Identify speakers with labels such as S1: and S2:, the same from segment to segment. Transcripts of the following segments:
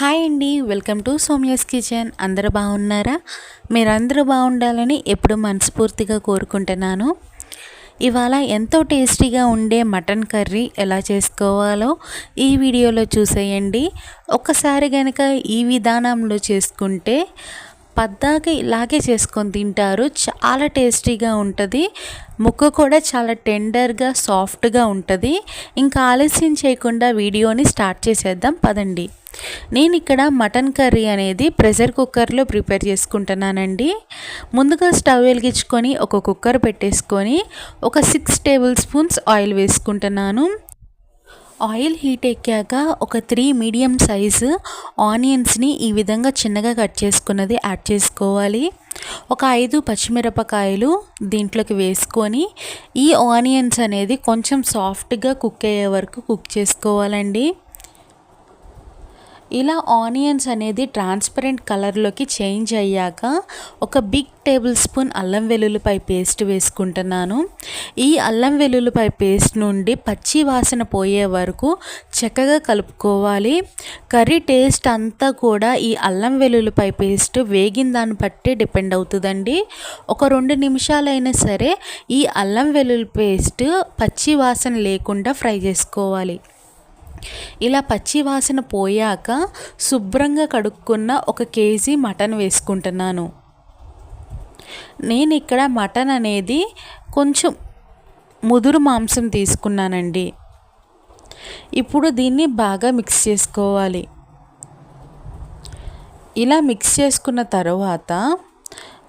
S1: Hi అండి welcome to సోమ్యాస్ kitchen. అందరూ బాగున్నారా? మీరందరూ బాగుండాలని ఎప్పుడు మనస్ఫూర్తిగా కోరుకుంటున్నాను. ఇవాళ ఎంతో టేస్టీగా ఉండే మటన్ కర్రీ ఎలా చేసుకోవాలో ఈ వీడియోలో చూసేయండి. ఒక్కసారి కనుక ఈ విధానంలో చేసుకుంటే పద్దాక ఇలాగే చేసుకొని తింటారు. చాలా టేస్టీగా ఉంటుంది. ముక్క కూడా చాలా టెండర్గా సాఫ్ట్గా ఉంటుంది. ఇంకా ఆలస్యం చేయకుండా వీడియోని స్టార్ట్ చేసేద్దాం. పదండి. నేను ఇక్కడ మటన్ కర్రీ అనేది ప్రెషర్ కుక్కర్లో ప్రిపేర్ చేసుకుంటున్నానండి. ముందుగా స్టవ్ వెలిగించుకొని ఒక కుక్కర్ పెట్టేసుకొని ఒక సిక్స్ టేబుల్ స్పూన్స్ ఆయిల్ వేసుకుంటున్నాను. ఆయిల్ హీట్ ఎక్కాక ఒక త్రీ మీడియం సైజు ఆనియన్స్ని ఈ విధంగా చిన్నగా కట్ చేసుకున్నది యాడ్ చేసుకోవాలి. ఒక ఐదు పచ్చిమిరపకాయలు దీంట్లోకి వేసుకొని ఈ ఆనియన్స్ అనేది కొంచెం సాఫ్ట్గా కుక్ అయ్యే వరకు కుక్ చేసుకోవాలండి. ఇలా ఆనియన్స్ అనేది ట్రాన్స్పరెంట్ కలర్లోకి చేంజ్ అయ్యాక ఒక బిగ్ టేబుల్ స్పూన్ అల్లం వెల్లుల్లిపై పేస్ట్ వేసుకుంటున్నాను. ఈ అల్లం వెల్లుల్లిపై పేస్ట్ నుండి పచ్చి వాసన పోయే వరకు చక్కగా కలుపుకోవాలి. కర్రీ టేస్ట్ అంతా కూడా ఈ అల్లం వెల్లుల్లిపై పేస్ట్ వేగిన దాన్ని బట్టి డిపెండ్ అవుతుందండి. ఒక రెండు నిమిషాలైనా సరే ఈ అల్లం వెల్లుల్లి పేస్ట్ పచ్చి వాసన లేకుండా ఫ్రై చేసుకోవాలి. ఇలా పచ్చి వాసన పోయాక శుభ్రంగా కడుక్కున్న ఒక కేజీ మటన్ వేసుకుంటున్నాను. నేను ఇక్కడ మటన్ అనేది కొంచెం ముదురు మాంసం తీసుకున్నానండి. ఇప్పుడు దీన్ని బాగా మిక్స్ చేసుకోవాలి. ఇలా మిక్స్ చేసుకున్న తర్వాత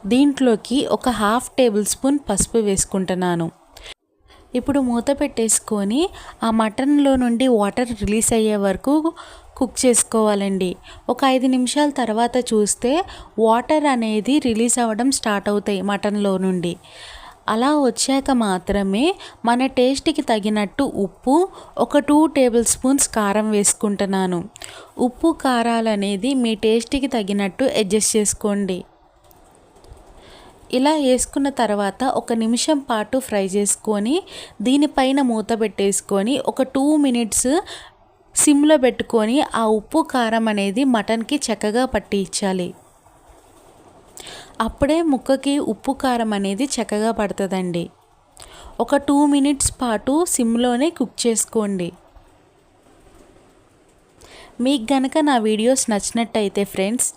S1: దీంట్లోకి ఒక హాఫ్ టేబుల్ స్పూన్ పసుపు వేసుకుంటున్నాను. ఇప్పుడు మూత పెట్టేసుకొని ఆ మటన్లో నుండి వాటర్ రిలీజ్ అయ్యే వరకు కుక్ చేసుకోవాలండి. ఒక ఐదు నిమిషాల తర్వాత చూస్తే వాటర్ అనేది రిలీజ్ అవ్వడం స్టార్ట్ అవుతాయి మటన్లో నుండి. అలా వచ్చాక మాత్రమే మన టేస్ట్కి తగినట్టు ఉప్పు ఒక టూ టేబుల్ స్పూన్స్ కారం వేసుకుంటున్నాను. ఉప్పు కారాలు అనేది మీ టేస్ట్కి తగినట్టు అడ్జస్ట్ చేసుకోండి. ఇలా వేసుకున్న తర్వాత ఒక నిమిషం పాటు ఫ్రై చేసుకొని దీనిపైన మూత పెట్టేసుకొని ఒక టూ మినిట్స్ సిమ్లో పెట్టుకొని ఆ ఉప్పు కారం అనేది మటన్కి చక్కగా పట్టించాలి. అప్పుడే ముక్కకి ఉప్పు కారం అనేది చక్కగా పడుతుందండి. ఒక టూ మినిట్స్ పాటు సిమ్లోనే కుక్ చేసుకోండి. మీకు గనక నా వీడియోస్ నచ్చినట్టయితే ఫ్రెండ్స్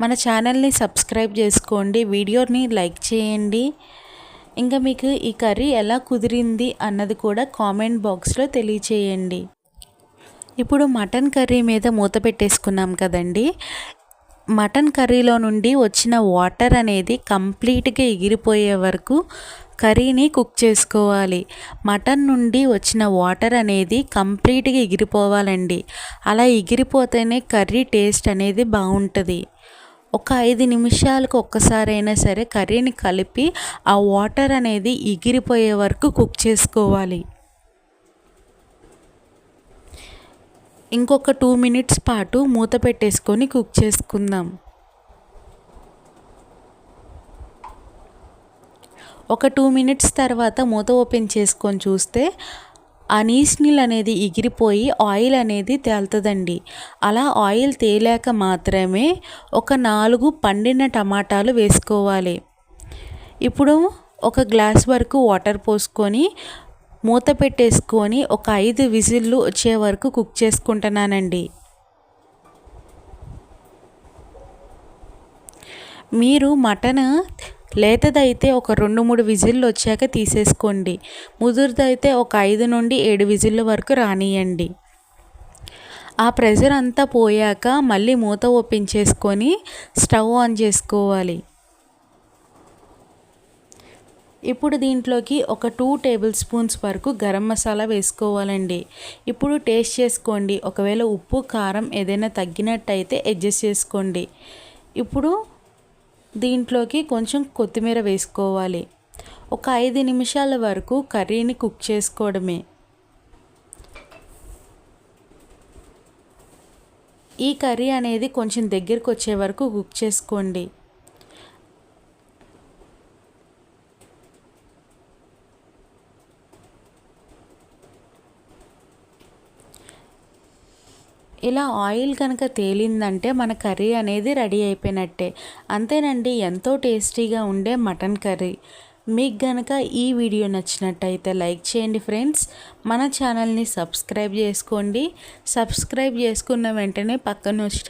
S1: మన ఛానల్ని సబ్స్క్రైబ్ చేసుకోండి వీడియోని లైక్ చేయండి. ఇంకా మీకు ఈ కర్రీ ఎలా కుదిరింది అన్నది కూడా కామెంట్ బాక్స్లో తెలియచేయండి. ఇప్పుడు మటన్ కర్రీ మీద మూత పెట్టేసుకున్నాం కదండి. మటన్ కర్రీలో నుండి వచ్చిన వాటర్ అనేది కంప్లీట్గా ఎగిరిపోయే వరకు కర్రీని కుక్ చేసుకోవాలి. మటన్ నుండి వచ్చిన వాటర్ అనేది కంప్లీట్గా ఎగిరిపోవాలండి. అలా ఎగిరిపోతేనే కర్రీ టేస్ట్ అనేది బాగుంటుంది. ఒక ఐదు నిమిషాలకు ఒక్కసారైనా సరే కర్రీని కలిపి ఆ వాటర్ అనేది ఎగిరిపోయే వరకు కుక్ చేసుకోవాలి. ఇంకొక టూ మినిట్స్ పాటు మూత పెట్టేసుకొని కుక్ చేసుకుందాం. ఒక టూ మినిట్స్ తర్వాత మూత ఓపెన్ చేసుకొని చూస్తే ఆ నీస్ నీళ్ళు అనేది ఎగిరిపోయి ఆయిల్ అనేది తేలుతుందండి. అలా ఆయిల్ తేలాక మాత్రమే ఒక నాలుగు పండిన టమాటాలు వేసుకోవాలి. ఇప్పుడు ఒక గ్లాస్ వరకు వాటర్ పోసుకొని మూత పెట్టేసుకొని ఒక ఐదు విజిల్లు వచ్చే వరకు కుక్ చేసుకుంటున్నానండి. మీరు మటన్ లేతదైతే ఒక రెండు మూడు విజిల్లు వచ్చాక తీసేసుకోండి. ముదురుదైతే ఒక ఐదు నుండి ఏడు విజిల్ల వరకు రానియండి. ఆ ప్రెషర్ అంతా పోయాక మళ్ళీ మూత ఓపెన్ చేసుకొని స్టవ్ ఆన్ చేసుకోవాలి. ఇప్పుడు దీంట్లోకి ఒక టూ టేబుల్ స్పూన్స్ వరకు గరం మసాలా వేసుకోవాలండి. ఇప్పుడు టేస్ట్ చేసుకోండి. ఒకవేళ ఉప్పు కారం ఏదైనా తగ్గినట్టయితే అడ్జస్ట్ చేసుకోండి. ఇప్పుడు దీంట్లోకి కొంచెం కొత్తిమీర వేసుకోవాలి. ఒక ఐదు నిమిషాల వరకు కర్రీని కుక్ చేసుకోవడమే. ఈ కర్రీ అనేది కొంచెం దగ్గరికి వచ్చే వరకు కుక్ చేసుకోండి. ఇలా ఆయిల్ కనుక తేలిందంటే మన కర్రీ అనేది రెడీ అయిపోయినట్టే. అంతేనండి ఎంతో టేస్టీగా ఉండే మటన్ కర్రీ. మీకు గనక ఈ వీడియో నచ్చినట్టయితే లైక్ చేయండి ఫ్రెండ్స్. మన ఛానల్ని సబ్స్క్రైబ్ చేసుకోండి. సబ్స్క్రైబ్ చేసుకున్న వెంటనే పక్కన వచ్చి